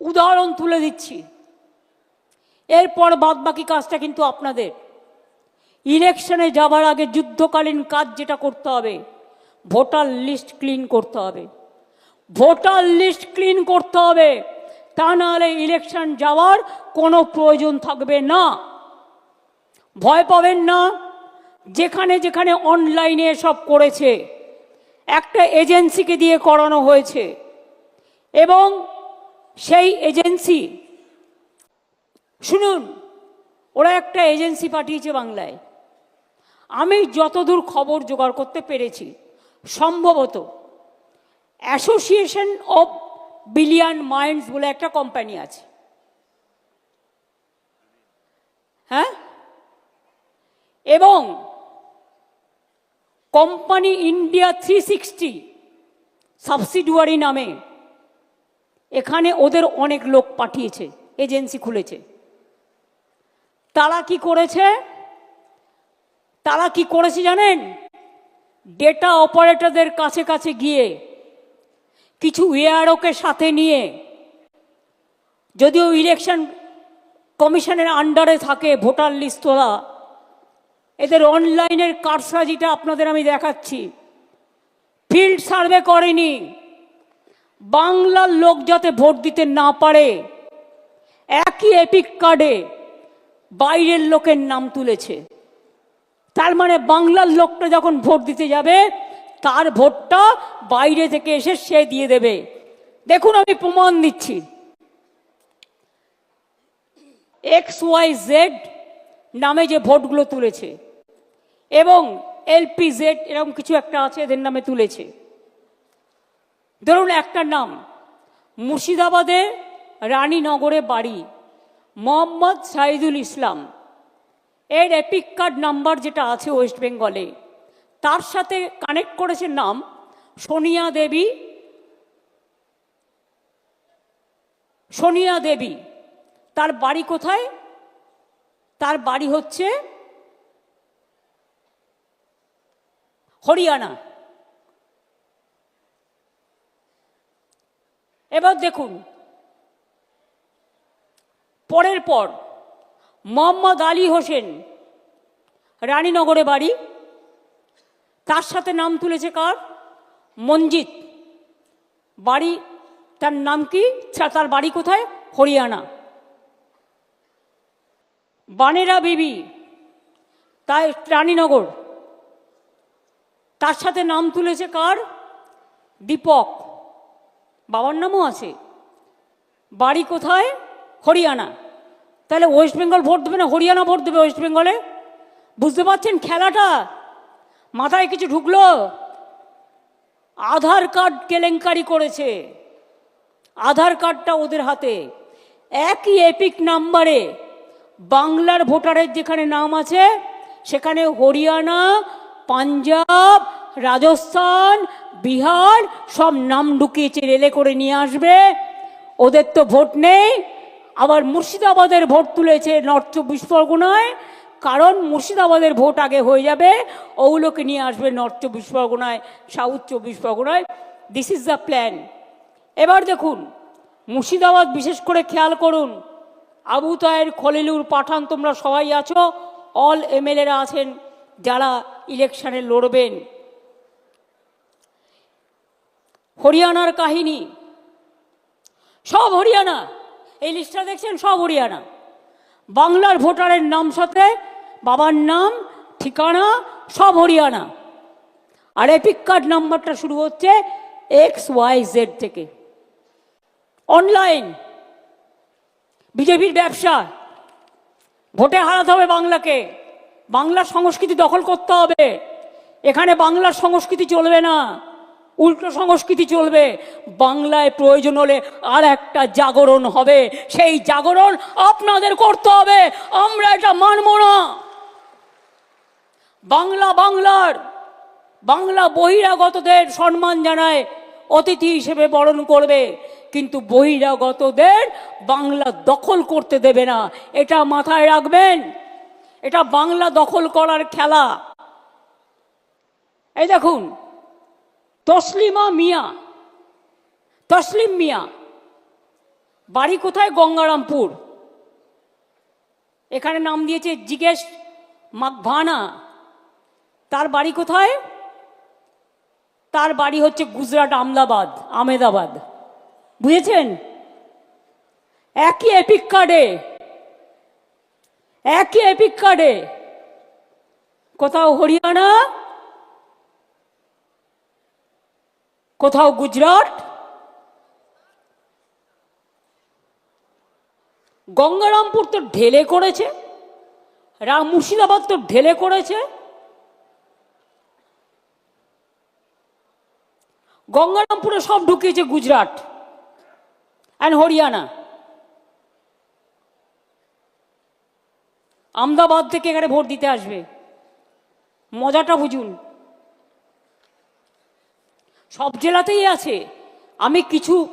উদাহরণ তুলে দিচ্ছি। এরপর বাদবাকি কাজটা কিন্তু আপনাদের। ইলেকশনে যাবার আগে যুদ্ধকালীন কাজ যেটা করতে হবে, ভোটার লিস্ট ক্লিন করতে হবে। ভোটার লিস্ট ক্লিন করতে হবে, তা নাহলে ইলেকশন যাওয়ার কোনো প্রয়োজন থাকবে না। ভয় পাবেন না, যেখানে যেখানে অনলাইনে সব করেছে, একটা এজেন্সিকে দিয়ে করানো হয়েছে। এবং সেই এজেন্সি, শুনুন, ওরা একটা এজেন্সি পাঠিয়েছে বাংলায়। আমি যতদূর খবর জোগাড় করতে পেরেছি, সম্ভবত অ্যাসোসিয়েশন অফ বিলিয়ন মাইন্ডস বলে একটা কোম্পানি আছে। হ্যাঁ? এবং company India three sixty subsidiary নামে এখানে ওদের অনেক লোক পাঠিয়েছে, এজেন্সি খুলেছে। তারা কি করেছে? তারা কি করেছে জানেন? ডেটা অপারেটরদের কাছে কাছে গিয়ে কিছু এআরওকে সাথে নিয়ে যদিও ইলেকশন কমিশনের আন্ডারে থাকে ভোটার লিস্ট তোলা এদের অনলাইনের কারসাজিটা আপনাদের আমি দেখাচ্ছি। ফিল্ড সার্ভে করেনি। বাংলার লোক যাতে ভোট দিতে না পারে, একই এপিক কার্ডে বাইরের লোকের নাম তুলেছে। তার মানে বাংলার লোকটা যখন ভোট দিতে যাবে, তার ভোটটা বাইরে থেকে এসে সে দিয়ে দেবে। দেখুন আমি প্রমাণ দিচ্ছি। এক্স ওয়াই জেড নামে যে ভোটগুলো তুলেছে, এবং এলপি জেড, এরকম কিছু একটা আছে, এদের নামে তুলেছে। ধরুন একটা নাম, মুর্শিদাবাদে রানীনগরে বাড়ি, মোহাম্মদ সাইদুল ইসলাম। এর এপিক কার্ড নাম্বার যেটা আছে ওয়েস্ট বেঙ্গলে তার সাথে কানেক্ট করেছে নাম সোনিয়া দেবী। সোনিয়া দেবী, তার বাড়ি কোথায়? তার বাড়ি হচ্ছে হরিয়ানা। এবার দেখুন। পরের পর মোহাম্মদ আলী হোসেন, রানীনগরে বাড়ি। তার সাথে নাম তুলেছে কার? মঞ্জিত। বাড়ি, তার নাম কি? ছা- তার বাড়ি কোথায়? হরিয়ানা। বানেরা বিবি, তাই রানীনগর। তার সাথে নাম তুলেছে কার? দীপক। বাবার নামও আছে। বাড়ি কোথায়? হরিয়ানা। তাহলে ওয়েস্ট বেঙ্গল ভোট দেবে না? হরিয়ানা ভোট দেবে ওয়েস্ট বেঙ্গলে বুঝতে পারছেন খেলাটা? মাথায় কিছু ঢুকলো? আধার কার্ড কেলেঙ্কারি করেছে। আধার কার্ডটা ওদের হাতে। একই এপিক নাম্বারে বাংলার ভোটারের যেখানে নাম আছে, সেখানে হরিয়ানা, পাঞ্জাব রাজস্থান, বিহার, সব নাম ঢুকিয়েছে রেলে করে নিয়ে আসবে। ওদের তো ভোট নেই। আবার মুর্শিদাবাদের ভোট তুলেছে নর্থ চব্বিশ পরগনায়। কারণ মুর্শিদাবাদের ভোট আগে হয়ে যাবে। ওগুলোকে নিয়ে আসবে নর্থ চব্বিশ পরগনায়, সাউথ চব্বিশ পরগনায়। দিস ইজ দ্য প্ল্যান এবার দেখুন, মুর্শিদাবাদ বিশেষ করে খেয়াল করুন। আবু তায়ের খলিলুর পাঠান তোমরা সবাই আছো। অল এমএলএরা আছেন যারা ইলেকশানে লড়বেন। হরিয়ানার কাহিনী। সব হরিয়ানা। এই লিস্টটা দেখছেন? সব হরিয়ানা। বাংলার ভোটারের নাম সাথে, বাবার নাম, ঠিকানা, সব হরিয়ানা। আর এপিক কার্ড নাম্বারটা শুরু হচ্ছে এক্স ওয়াই জেড থেকে। অনলাইন বিজেপির ব্যবসা। ভোটে হারাতে হবে বাংলাকে। বাংলার সংস্কৃতি দখল করতে হবে। এখানে বাংলার সংস্কৃতি চলবে না। উল্টো সংস্কৃতি চলবে। বাংলায় প্রয়োজন হলে আর একটা জাগরণ হবে। সেই জাগরণ আপনাদের করতে হবে। আমরা এটা মানব না। বাংলা বাংলার, বাংলা বহিরাগতদের সম্মান জানায়, অতিথি হিসেবে বরণ করবে। কিন্তু বহিরাগতদের বাংলা দখল করতে দেবে না। এটা মাথায় রাখবেন। এটা বাংলা দখল করার খেলা। এই দেখুন তসলিমা মিয়া। তসলিম মিয়া। বাড়ি কোথায়? গঙ্গারামপুর। এখানে নাম দিয়েছে জিজ্ঞেস মাকভানা। তার বাড়ি কোথায়? তার বাড়ি হচ্ছে গুজরাট আমদাবাদ আমেদাবাদ বুঝেছেন? একই এপিক কার্ডে। একই এপিক কার্ডে। কোথাও হরিয়ানা কোথাও গুজরাট, গঙ্গারামপুর তো ঢেলে করেছে, রাম মুর্শিদাবাদ তো ঢেলে করেছে, গঙ্গারামপুরে সব ঢুকিয়েছে গুজরাট অ্যান্ড হরিয়ানা। আমদাবাদ থেকে এখানে ভোট দিতে আসবে। মজাটা বুঝুন সব জেলাতেই আছে। আমি কিছু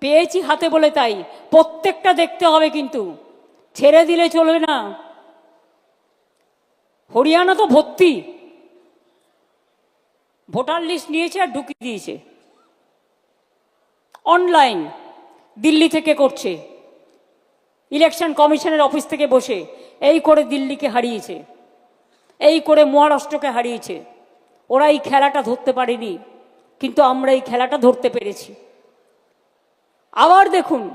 পেয়েছি হাতে বলে তাই। প্রত্যেকটা দেখতে হবে কিন্তু। ছেড়ে দিলে চলবে না। হরিয়ানা তো ভর্তি। ভোটার লিস্ট নিয়েছে আর ঢুকিয়ে দিয়েছে। অনলাইন দিল্লি থেকে করছে। ইলেকশন কমিশনের অফিস থেকে বসে। এই করে দিল্লিকে হারিয়েছে। এই করে মহারাষ্ট্রকে হারিয়েছে। ওরা এই খেলাটা ধরতে পারেনি। কিন্তু আমরা এই খেলাটা ধরতে পেরেছি। আবার দেখুন।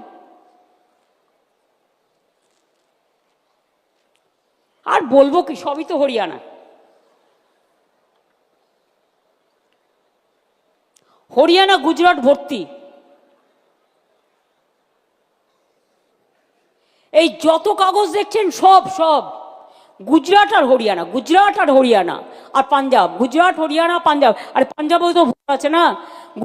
আর বলব কি, সবই তো হরিয়ানা। হরিয়ানা গুজরাট ভর্তি। এই যত কাগজ দেখছেন, সব সব। গুজরাট আর হরিয়ানা, গুজরাট আর হরিয়ানা আর পাঞ্জাব, গুজরাট, হরিয়ানা, পাঞ্জাব। আর পাঞ্জাবেও তো ভোট আছে না?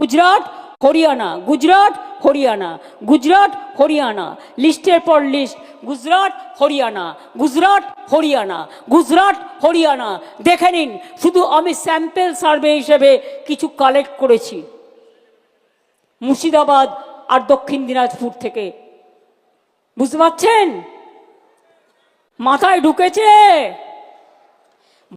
গুজরাট, হরিয়ানা গুজরাট হরিয়ানা গুজরাট, হরিয়ানা। লিস্টের পর লিস্ট, গুজরাট, হরিয়ানা গুজরাট হরিয়ানা গুজরাট, হরিয়ানা। দেখে নিন, শুধু আমি স্যাম্পেল সার্ভে হিসেবে কিছু কালেক্ট করেছি। মুর্শিদাবাদ আর দক্ষিণ দিনাজপুর থেকে। বুঝতে পারছেন? মাথায় ঢুকেছে।